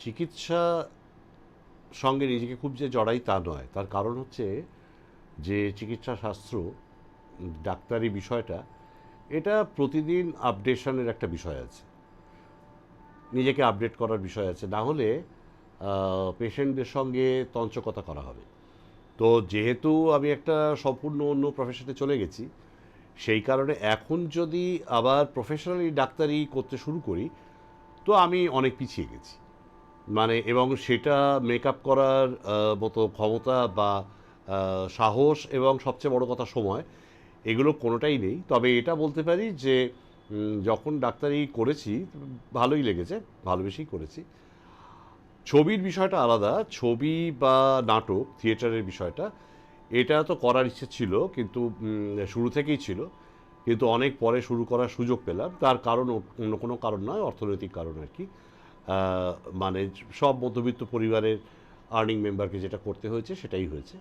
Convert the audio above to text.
চিকিৎসা সঙ্গে নিজেকে খুব যে জড়াই তা নয়। তার কারণ হচ্ছে যে চিকিৎসা শাস্ত্র, ডাক্তারি বিষয়টা, এটা প্রতিদিন আপডেশনের একটা বিষয় আছে। নিজেকে আপডেট করার বিষয় আছে। না হলে পেশেন্টদের সঙ্গে তঞ্চকতা করা হবে। তো যেহেতু আমি একটা সম্পূর্ণ অন্য প্রফেশনে চলে গেছি, সেই কারণে এখন যদি আবার প্রফেশনালি ডাক্তারি করতে শুরু করি, তো আমি অনেক পিছিয়ে গেছি। মানে এবং সেটা মেকআপ করার মতো ক্ষমতা বা সাহস এবং সবচেয়ে বড় কথা সময়, এগুলো কোনোটাই নেই। তবে এটা বলতে পারি যে যখন ডাক্তারি করেছি, ভালোই লেগেছে, ভালোবেসেই করেছি। ছবির বিষয়টা আলাদা, ছবি বা নাটক, থিয়েটারের বিষয়টা, এটা তো করার ইচ্ছে ছিল, কিন্তু শুরু থেকেই ছিল। কিন্তু অনেক পরে শুরু করার সুযোগ পেলাম। তার কারণ অন্য কোনো কারণ নয়, অর্থনৈতিক কারণ আর কি। মানে সব মধ্যবিত্ত পরিবারের আর্নিং মেম্বারকে যেটা করতে হয়েছে সেটাই হয়েছে।